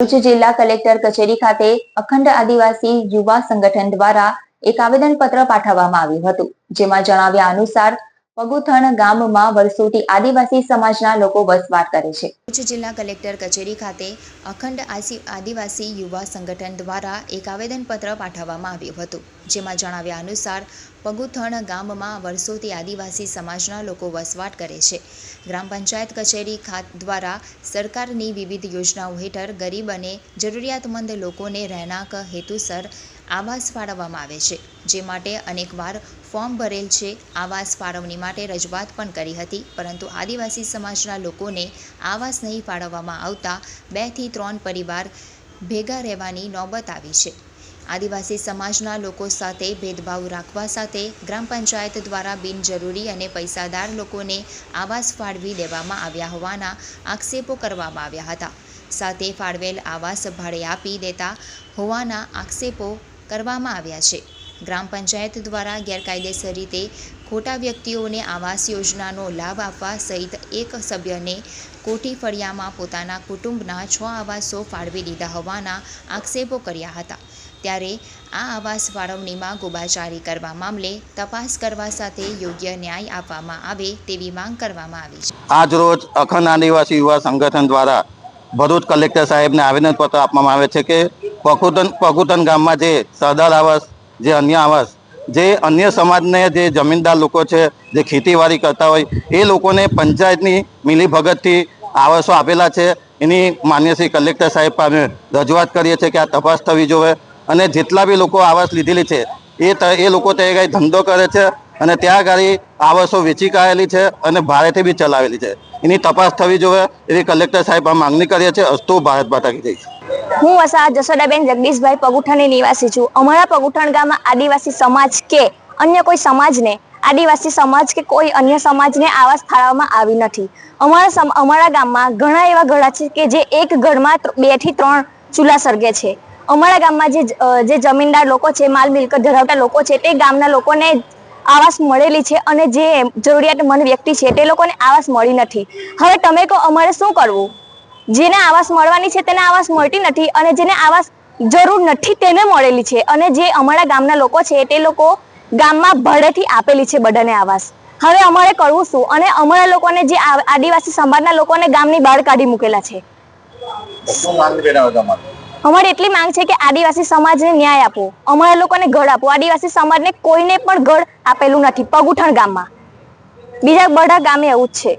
ભરૂચ જિલ્લા કલેક્ટર કચેરી ખાતે અખંડ આદિવાસી યુવા સંગઠન દ્વારા એક આવેદન પત્ર પાઠવવામાં આવ્યું હતું, જેમાં જણાવ્યા અનુસાર પગુથણ ગામમાં વર્ષોથી આદિવાસી સમાજના લોકો વસવાટ કરે છે. ભરૂચ જિલ્લા કલેક્ટર કચેરી ખાતે અખંડ આદિવાસી યુવા સંગઠન દ્વારા એક આવેદનપત્ર પાઠવવામાં આવ્યું હતું. જેમાં જણાવ્યા અનુસાર પગુથણ ગામમાં વર્ષોથી આદિવાસી સમાજના લોકો વસવાટ કરે છે. ગ્રામ પંચાયત કચેરી ખાત દ્વારા સરકારની વિવિધ યોજનાઓ હેઠળ ગરીબ અને જરૂરિયાતમંદ લોકોને રહેણાંક હેતુસર આવાસ ફાળવવામાં આવે છે. જે માટે અનેકવાર ફોર્મ ભરેલ છે. આવાસ ફાળવણી માટે રજૂઆત પણ કરી હતી, પરંતુ આદિવાસી સમાજના લોકોને આવાસ નહીં ફાળવવામાં આવતા બેથી ત્રણ પરિવાર ભેગા રહેવાની નોબત આવી છે. આદિવાસી સમાજના લોકો સાથે ભેદભાવ રાખવા સાથે ગ્રામ પંચાયત દ્વારા બિનજરૂરી અને પૈસાદાર લોકોને આવાસ ફાળવી દેવામાં આવ્યા હોવાના આક્ષેપો કરવામાં આવ્યા હતા. સાથે ફાળવેલ આવાસ ભાડે આપી દેતા હોવાના આક્ષેપો કરવામાં આવ્યા છે. ગ્રામ પંચાયત દ્વારા ગેરકાયદેસર રીતે ખોટા વ્યક્તિઓને આવાસ યોજનાનો લાભ આપવા સહિત એક સભ્યને કોઠી ફળિયામાં પોતાના કુટુંબના છ આવાસો ફાળવી દીધા હોવાના આક્ષેપો કર્યા હતા. ત્યારે આ આવાસ ફાળવણીમાં ગોબાચારી કરવા મામલે તપાસ કરવા સાથે યોગ્ય ન્યાય આપવામાં આવે તેવી માંગ કરવામાં આવી છે. આજ રોજ અખંડ આદિવાસી યુવા સંગઠન દ્વારા ભરૂચ કલેક્ટર સાહેબને આવેદનપત્ર આપવામાં આવે છે કે પકુતન પકુતન ગામમાં જે સરદાર આવાસ જે અન્ય આવાસ, જે અન્ય સમાજને જે જમીનદાર લોકો છે, જે ખેતીવાડી કરતા હોય, એ લોકોને પંચાયતની મિલીભગતથી આવાસો આપેલા છે. એની માન્ય શ્રી કલેક્ટર સાહેબ પાસે રજૂઆત કરીએ છીએ કે આ તપાસ થવી જોઈએ અને જેટલા બી લોકો આવાસ લીધેલી છે, એ એ લોકો તે કાંઈ ધંધો કરે છે અને ત્યાં ગાડી આવાસો વેચી કાઢેલી છે અને ભારેથી બી ચલાવેલી છે. એની તપાસ થવી જોઈએ એવી કલેક્ટર સાહેબ આ માંગણી કરીએ છીએ. અસ્તુ ભારત માતા કી જય. હું વસા જસોડાબેન જગદીશભાઈ પગુઠણની નિવાસી છું. અમારા પગુઠણ ગામમાં આદિવાસી સમાજ કે અન્ય કોઈ સમાજને, આદિવાસી સમાજ કે કોઈ અન્ય સમાજને આવાસ ફાળવવામાં આવી નથી. અમારા અમારા ગામમાં ઘણા એવા ઘડા છે કે જે એક ઘરમાં બેથી ત્રણ ચૂલા સળગે છે. અમારા ગામમાં જે જે જમીનદાર લોકો છે, માલ મિલકત ધરાવતા લોકો છે, તે ગામના લોકોને આવાસ મળેલી છે અને જે જરૂરિયાતમંદ વ્યક્તિ છે, તે લોકોને આવાસ મળી નથી. હવે તમે કહો, અમારે શું કરવું? જેને આવાસ મળવાની છે તેને આવાસ મળતી નથી અને જેને આવાસ જરૂર નથી તેને મળેલી છે. અને જે અમારા ગામના લોકો છે તે લોકો ગામમાં ભાડેથી આપેલી છે બધાને આવાસ. હવે અમારે કરવું શું? અને અમારા લોકોને જે આદિવાસી સમાજના લોકોને ગામની બહાર કાઢી મૂકેલા છે. અમારી એટલી માંગ છે કે આદિવાસી સમાજને ન્યાય આપો. અમારા લોકોને ઘર આપો. આદિવાસી સમાજને કોઈને પણ ઘર આપેલું નથી. પગુઠણ ગામમાં. બીજા બધા ગામે એવું જ છે.